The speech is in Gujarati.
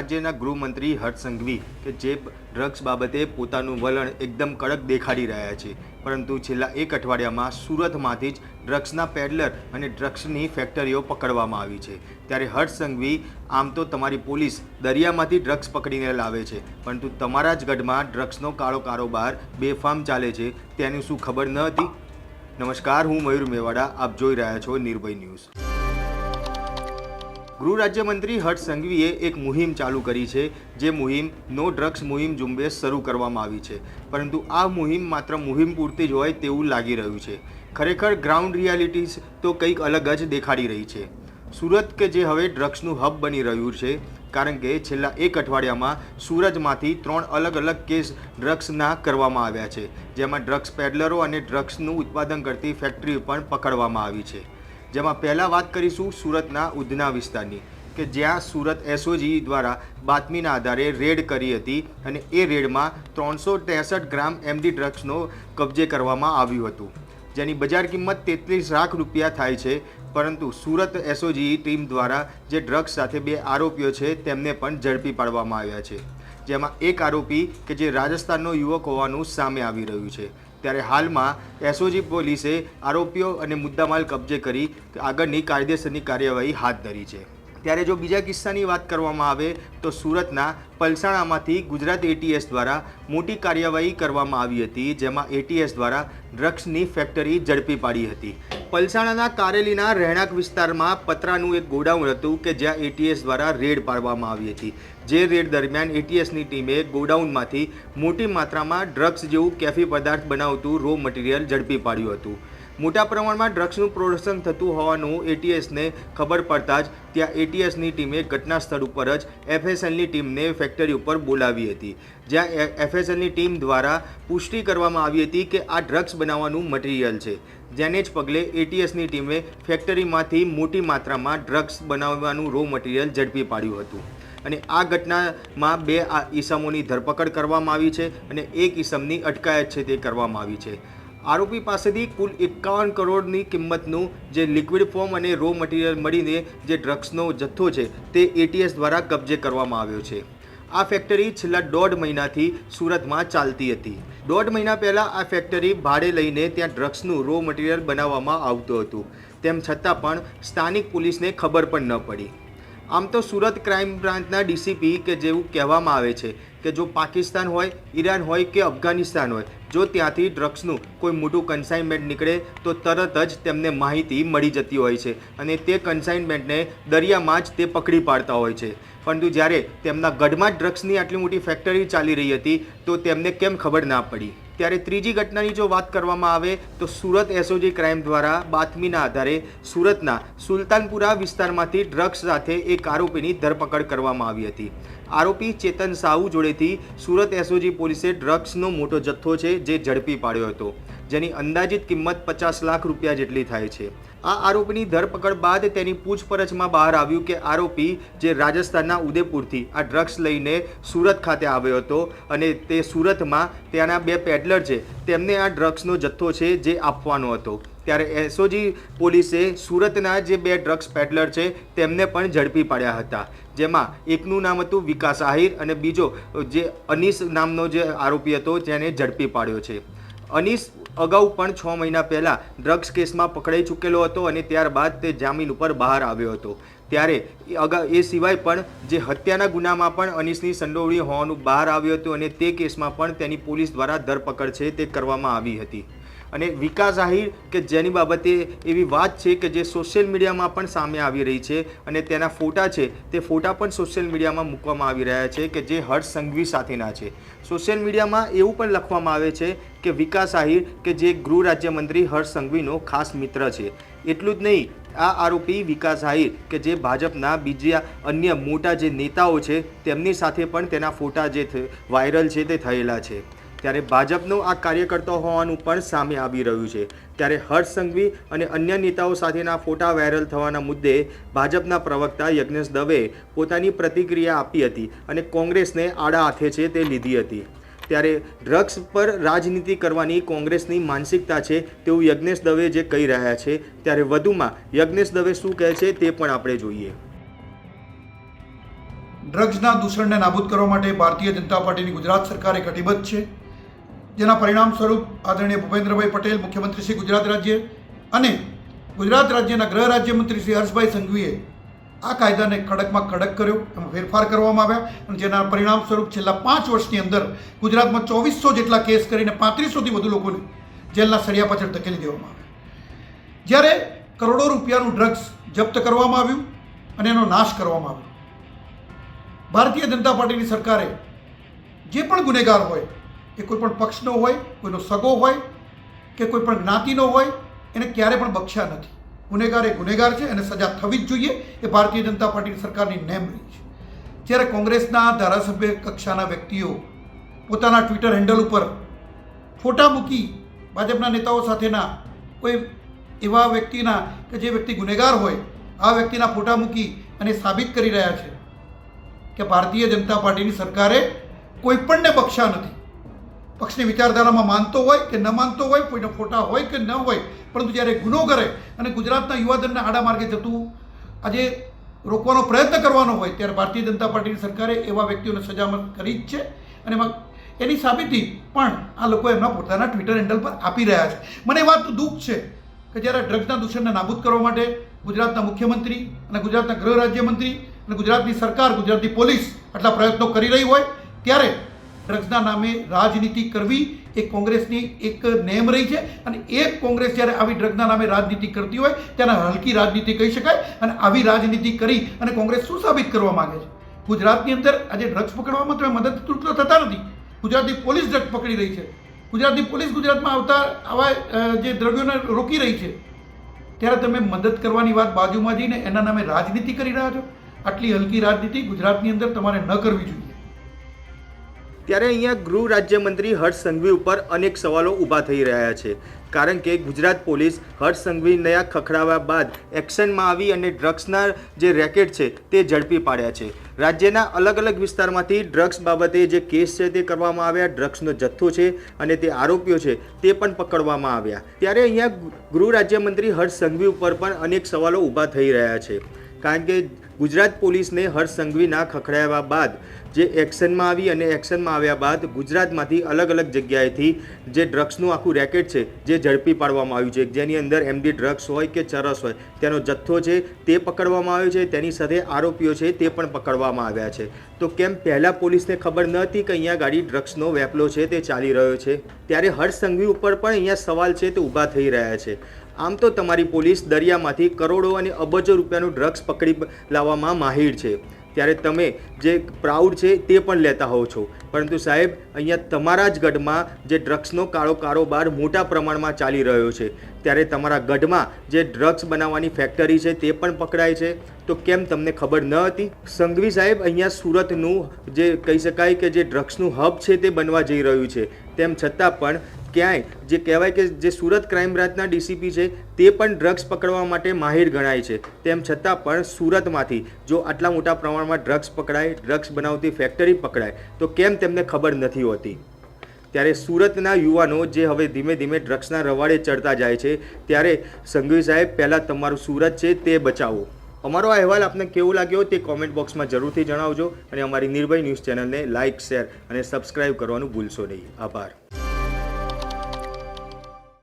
રાજ્યના ગૃહમંત્રી હર્ષ સંઘવી કે જે ડ્રગ્સ બાબતે પોતાનું વલણ એકદમ કડક દેખાડી રહ્યા છે. પરંતુ છેલ્લા એક અઠવાડિયામાં સુરતમાંથી જ ડ્રગ્સના પેડલર અને ડ્રગ્સની ફેક્ટરીઓ પકડવામાં આવી છે. ત્યારે હર્ષ સંઘવી, આમ તો તમારી પોલીસ દરિયામાંથી ડ્રગ્સ પકડીને લાવે છે, પરંતુ તમારા જ ગઢમાં ડ્રગ્સનો કાળો કારોબાર બેફામ ચાલે છે, તેની શું ખબર ન હતી? નમસ્કાર, હું મયુર મેવાડા, આપ જોઈ રહ્યા છો નિર્ભય ન્યૂઝ. ગૃહ રાજ્યમંત્રી હર્ષ સંઘવીએ એક મુહિમ ચાલુ કરી છે, જે મુહિમ નો ડ્રગ્સ મુહિમ ઝુંબેશ શરૂ કરવામાં આવી છે. પરંતુ આ મુહિમ માત્ર મુહિમ પૂરતી જ હોય તેવું લાગી રહ્યું છે. ખરેખર ગ્રાઉન્ડ રિયાલિટીઝ તો કંઈક અલગ જ દેખાડી રહી છે. સુરત કે જે હવે ડ્રગ્સનું હબ બની રહ્યું છે, કારણ કે છેલ્લા એક અઠવાડિયામાં સુરતમાંથી ત્રણ અલગ અલગ કેસ ડ્રગ્સના કરવામાં આવ્યા છે, જેમાં ડ્રગ્સ પેડલરો અને ડ્રગ્સનું ઉત્પાદન કરતી ફેક્ટરી પણ પકડવામાં આવી છે. જેમાં પહેલાં વાત કરીશું સુરતના ઉધના વિસ્તારની, કે જ્યાં સુરત એસઓજી દ્વારા બાતમીના આધારે રેડ કરી હતી અને એ રેડમાં ત્રણસો ત્રેસઠ ગ્રામ એમડી ડ્રગ્સનો કબજે કરવામાં આવ્યું હતું. જેની બજાર કિંમત તેત્રીસ લાખ રૂપિયા થાય છે, પરંતુ સુરત એસઓજી ટીમ દ્વારા જે ડ્રગ્સ સાથે બે આરોપીઓ છે તેમને પણ ઝડપી પાડવામાં આવ્યા છે. જેમાં એક આરોપી કે જે રાજસ્થાનનો યુવક હોવાનું સામે આવી રહ્યું છે. ત્યારે હાલમાં એસઓજી પોલીસે આરોપીઓ અને મુદ્દામાલ કબજે કરી આગળની કાયદેસરની કાર્યવાહી હાથ ધરી છે. ત્યારે જો બીજા કિસ્સાની વાત કરવામાં આવે તો સુરતના પલસાણામાંથી ગુજરાત એટીએસ દ્વારા મોટી કાર્યવાહી કરવામાં આવી હતી, જેમાં એટીએસ દ્વારા ડ્રગ્સની ફેક્ટરી ઝડપી પાડી હતી. પલસાણાના કારેલીના રહેણાંક વિસ્તારમાં પતરાનું એક ગોડાઉન હતું કે જ્યાં એટીએસ દ્વારા રેડ પાડવામાં આવી હતી. જે રેડ દરમિયાન એટીએસની ટીમે ગોડાઉનમાંથી મોટી માત્રામાં ડ્રગ્સ જેવું કેફી પદાર્થ બનાવતું રો મટીરિયલ ઝડપી પાડ્યું હતું. મોટા પ્રમાણમાં ડ્રગ્સનું પ્રોડક્શન થતું હોવાનું એટીએસને ખબર પડતા જ ત્યાં એટીએસની ટીમે ઘટના સ્થળ ઉપર જ એફએસએલની ટીમને ફેક્ટરી ઉપર બોલાવી હતી. જ્યાં એફએસએલની ટીમ દ્વારા પુષ્ટિ કરવામાં આવી હતી કે આ ડ્રગ્સ બનાવવાનું મટીરિયલ છે. જેને જ પગલે એટીએસની ટીમે ફેક્ટરીમાંથી મોટી માત્રામાં ડ્રગ્સ બનાવવાનું રો મટીરિયલ ઝડપી પાડ્યું હતું. અને આ ઘટનામાં બે આ ઈસમોની ધરપકડ કરવામાં આવી છે અને એક ઈસમની અટકાયત છે તે કરવામાં આવી છે. આરોપી પાસેથી કુલ એકાવન કરોડની કિંમતનું જે લિક્વિડ ફોર્મ અને રો મટીરિયલ મળીને જે ડ્રગ્સનો જથ્થો છે તે એટીએસ દ્વારા કબજે કરવામાં આવ્યો છે. આ ફેક્ટરી છેલ્લા દોઢ મહિનાથી સુરતમાં ચાલતી હતી. દોઢ મહિના પહેલાં આ ફેક્ટરી ભાડે લઈને ત્યાં ડ્રગ્સનું રો મટીરિયલ બનાવવામાં આવતું હતું. તેમ છતાં પણ સ્થાનિક પોલીસને ખબર પણ ન પડી. આમ તો સુરત ક્રાઇમ બ્રાન્ચના ડીસીપી કે જેવું કહેવામાં આવે છે કે જો પાકિસ્તાન હોય, ઈરાન હોય કે અફઘાનિસ્તાન હોય, જો ત્યાંથી ડ્રગ્સનું કોઈ મોટું કન્સાઇનમેન્ટ નીકળે, તો તરત જ તેમને માહિતી મળી જતી હોય છે અને તે કન્સાઇનમેન્ટને દરિયામાં જ તે પકડી પાડતા હોય છે. પરંતુ જ્યારે તેમના ગઢમાં ડ્રગ્સની આટલી મોટી ફેક્ટરી ચાલી રહી હતી, તો તેમને કેમ ખબર ના પડી? ત્યારે ત્રીજી ઘટનાની જો વાત કરવામાં આવે તો સુરત એસઓજી ક્રાઇમ દ્વારા બાતમીના આધારે સુરતના સુલતાનપુરા વિસ્તારમાંથી ડ્રગ્સ સાથે એક આરોપીની ધરપકડ કરવામાં આવી હતી. આરોપી ચેતન સાહુ જોડેથી સુરત એસઓજી પોલીસે ડ્રગ્સનો મોટો જથ્થો છે જે ઝડપી પાડ્યો હતો. જેની અંદાજિત કિંમત પચાસ લાખ રૂપિયા જેટલી થાય છે. આ આરોપીની ધરપકડ બાદ તેની પૂછપરછમાં બહાર આવ્યું કે આરોપી જે રાજસ્થાનના ઉદયપુરથી આ ડ્રગ્સ લઈને સુરત ખાતે આવ્યો હતો અને તે સુરતમાં ત્યાંના બે પેડલર છે, તેમને આ ડ્રગ્સનો જથ્થો છે જે આપવાનો હતો. ત્યારે એસઓજી પોલીસે સુરતના જે બે ડ્રગ્સ પેડલર છે તેમને પણ ઝડપી પાડ્યા હતા. જેમાં એકનું નામ હતું વિકાસ આહિર અને બીજો જે અનીસ નામનો જે આરોપી હતો, જેને ઝડપી પાડ્યો છે. અનીસ અગાઉ પણ છ મહિના પહેલાં ડ્રગ્સ કેસમાં પકડાઈ ચૂકેલો હતો અને ત્યારબાદ તે જામીન ઉપર બહાર આવ્યો હતો. ત્યારે અગા, એ સિવાય પણ જે હત્યાના ગુનામાં પણ અનીસની સંડોવણી હોવાનું બહાર આવ્યું હતું અને તે કેસમાં પણ તેની પોલીસ દ્વારા ધરપકડ છે તે કરવામાં આવી હતી. અને વિકાસ આહિર કે જેની બાબતે એવી વાત છે કે જે સોશિયલ મીડિયામાં પણ સામે આવી રહી છે અને તેના ફોટા છે તે ફોટા પણ સોશિયલ મીડિયામાં મૂકવામાં આવી રહ્યા છે કે જે હર્ષ સંઘવી સાથેના છે. સોશિયલ મીડિયામાં એવું પણ લખવામાં આવે છે કે વિકાસ આહિર કે જે ગૃહ રાજ્યમંત્રી હર્ષ સંઘવીનો ખાસ મિત્ર છે. એટલું જ નહીં, આ આરોપી વિકાસ આહિર કે જે ભાજપના બીજા અન્ય મોટા જે નેતાઓ છે તેમની સાથે પણ તેના ફોટા જે વાયરલ છે તે થયેલા છે. ત્યારે ભાજપનો આ કાર્યકર્તા હોવાનું પણ સામે આવી રહ્યું છે. ત્યારે હર્ષ સંઘવી અને અન્ય નેતાઓ સાથેના ફોટા વાયરલ થવાના મુદ્દે ભાજપના પ્રવક્તા યજ્ઞેશ દવે પોતાની પ્રતિક્રિયા આપી હતી અને કોંગ્રેસને આડા હાથે છે તે લીધી હતી. ત્યારે ડ્રગ્સ પર રાજનીતિ કરવાની કોંગ્રેસની માનસિકતા છે તેવું યજ્ઞેશ દવે જે કહી રહ્યા છે. ત્યારે વધુમાં યજ્ઞેશ દવે શું કહે છે તે પણ આપણે જોઈએ. ડ્રગ્સના દૂષણને નાબૂદ કરવા માટે ભારતીય જનતા પાર્ટીની ગુજરાત સરકારે કટિબદ્ધ છે. જેના પરિણામ સ્વરૂપ આદરણીય ભૂપેન્દ્રભાઈ પટેલ, મુખ્યમંત્રી શ્રી ગુજરાત રાજ્ય અને ગુજરાત રાજ્યના ગૃહ રાજ્યમંત્રી શ્રી હર્ષભાઈ સંઘવીએ આ કાયદાને કડકમાં કડક કર્યો, એમાં ફેરફાર કરવામાં આવ્યા અને જેના પરિણામ સ્વરૂપ છેલ્લા પાંચ વર્ષની અંદર ગુજરાતમાં ચોવીસો જેટલા કેસ કરીને પાંત્રીસોથી વધુ લોકોને જેલના સળિયા પાછળ ધકેલી દેવામાં આવ્યા. જ્યારે કરોડો રૂપિયાનું ડ્રગ્સ જપ્ત કરવામાં આવ્યું અને એનો નાશ કરવામાં આવ્યો. ભારતીય જનતા પાર્ટીની સરકારે જે પણ ગુનેગાર હોય એ કોઈ પણ પક્ષનો હોય, કોઈનો સગો હોય, કે કોઈ પણ જ્ઞાતિનો હોય, એને ક્યારે પણ બક્ષ્યા નથી. ગુનેગાર એ ગુનેગાર છે અને સજા થવી જ જોઈએ, એ ભારતીય જનતા પાર્ટીની સરકારની નેમ રહી છે. જ્યારે કોંગ્રેસના ધારાસભ્ય કક્ષાના વ્યક્તિઓ પોતાના ટ્વિટર હેન્ડલ ઉપર ફોટા મૂકી ભાજપના નેતાઓ સાથેના કોઈ એવા વ્યક્તિના કે જે વ્યક્તિ ગુનેગાર હોય, આ વ્યક્તિના ફોટા મૂકી અને સાબિત કરી રહ્યા છે કે ભારતીય જનતા પાર્ટીની સરકારે કોઈપણને બખ્યા નથી. પક્ષની વિચારધારામાં માનતો હોય કે ન માનતો હોય, કોઈના ફોટા હોય કે ન હોય, પરંતુ જ્યારે ગુનો કરે અને ગુજરાતના યુવાધનને આડા માર્ગે જતું આજે રોકવાનો પ્રયત્ન કરવાનો હોય, ત્યારે ભારતીય જનતા પાર્ટીની સરકારે એવા વ્યક્તિઓને સજામત કરી જ છે. અને એમાં એની સાબિતી પણ આ લોકો એમના પોતાના ટ્વિટર હેન્ડલ પર આપી રહ્યા છે. મને એ વાત દુઃખ છે કે જ્યારે ડ્રગ્સના દૂષણને નાબૂદ કરવા માટે ગુજરાતના મુખ્યમંત્રી અને ગુજરાતના ગૃહ રાજ્યમંત્રી અને ગુજરાતની સરકાર, ગુજરાતની પોલીસ આટલા પ્રયત્નો કરી રહી હોય, ત્યારે ડ્રગ્સના નામે રાજનીતિ કરવી એ કોંગ્રેસની એક નેમ રહી છે. અને એ કોંગ્રેસ જ્યારે આવી ડ્રગ્સના નામે રાજનીતિ કરતી હોય તેને હલકી રાજનીતિ કહી શકાય અને આવી રાજનીતિ કરી અને કોંગ્રેસ શું સાબિત કરવા માંગે છે? ગુજરાતની અંદર આજે ડ્રગ્સ પકડવામાં તમે મદદ તો થતા નથી. ગુજરાતની પોલીસ ડ્રગ્સ પકડી રહી છે. ગુજરાતની પોલીસ ગુજરાતમાં આવતા આવા જે દ્રવ્યોને રોકી રહી છે, ત્યારે તમે મદદ કરવાની વાત બાજુમાં જઈને એના નામે રાજનીતિ કરી રહ્યા છો? આટલી હલકી રાજનીતિ ગુજરાતની અંદર તમારે ન કરવી જોઈએ. ત્યારે અહીંયા ગૃહ રાજ્યમંત્રી હર્ષ સંઘવી ઉપર અનેક સવાલો ઊભા થઈ રહ્યા છે. કારણ કે ગુજરાત પોલીસ હર્ષ સંઘવીના ખખડાવ્યા બાદ એક્શનમાં આવી અને ડ્રગ્સના જે રેકેટ છે તે ઝડપી પાડ્યા છે. રાજ્યના અલગ અલગ વિસ્તારમાંથી ડ્રગ્સ બાબતે જે કેસ છે તે કરવામાં આવ્યા, ડ્રગ્સનો જથ્થો છે અને તે આરોપીઓ છે તે પણ પકડવામાં આવ્યા. ત્યારે અહીંયા ગૃહ રાજ્યમંત્રી હર્ષ સંઘવી ઉપર પણ અનેક સવાલો ઊભા થઈ રહ્યા છે. કારણ કે ગુજરાત પોલીસને હર્ષ સંઘવીના ખખડાવ્યા બાદ જે એક્શનમાં આવી અને એક્શનમાં આવ્યા બાદ ગુજરાતમાંથી અલગ અલગ જગ્યાએથી જે ડ્રગ્સનું આખું રેકેટ છે જે ઝડપી પાડવામાં આવ્યું છે, જેની અંદર એમડી ડ્રગ્સ હોય કે ચરસ હોય, તેનો જથ્થો છે તે પકડવામાં આવ્યો છે, તેની સાથે આરોપીઓ છે તે પણ પકડવામાં આવ્યા છે. તો કેમ પહેલાં પોલીસને ખબર ન હતી કે અહીંયા ગાડી ડ્રગ્સનો વેપલો છે તે ચાલી રહ્યો છે? ત્યારે હર્ષ સંઘવી ઉપર પણ અહીંયા સવાલ છે તે ઊભા થઈ રહ્યા છે. આમ તો તમારી પોલીસ દરિયામાંથી કરોડો અને અબજો રૂપિયાનું ડ્રગ્સ પકડી લાવવામાં માહિર છે. ત્યારે તમે જે પ્રાઉડ છે તે પણ લેતા હોવ છો. પરંતુ સાહેબ, અહીંયા તમારા જ ગઢમાં જે ડ્રગ્સનો કાળો કારોબાર મોટા પ્રમાણમાં ચાલી રહ્યો છે, ત્યારે તમારા ગઢમાં જે ડ્રગ્સ બનાવવાની ફેક્ટરી છે તે પણ પકડાય છે? તો કેમ તમને ખબર ન હતી? સંઘવી સાહેબ, અહીંયા સુરતનું જે કહી શકાય કે જે ડ્રગ્સનું હબ છે તે બનવા જઈ રહ્યું છે. તેમ છતાં પણ ક્યાંય, જે કહેવાય કે જે સુરત ક્રાઇમ બ્રાન્ચના ડીસીપી છે, તે પણ ડ્રગ્સ પકડવા માટે માહિર ગણાય છે. તેમ છતાં પણ સુરતમાંથી જો આટલા મોટા પ્રમાણમાં ડ્રગ્સ પકડાય, ડ્રગ્સ બનાવતી ફેક્ટરી પકડાય, તો કેમ તેમને ખબર નથી હોતી? ત્યારે સુરતના યુવાનો જે હવે ધીમે ધીમે ડ્રગ્સના રવાડે ચડતા જાય છે, ત્યારે સંઘવી સાહેબ, પહેલાં તમારું સુરત છે, તે બચાવો. અમારો આ અહેવાલ આપને કેવો લાગ્યો તે કોમેન્ટ બોક્સમાં જરૂરથી જણાવજો અને અમારી નિર્ભય ન્યૂઝ ચેનલને લાઇક શેર અને સબસ્ક્રાઇબ કરવાનું ભૂલશો નહીં. આભાર.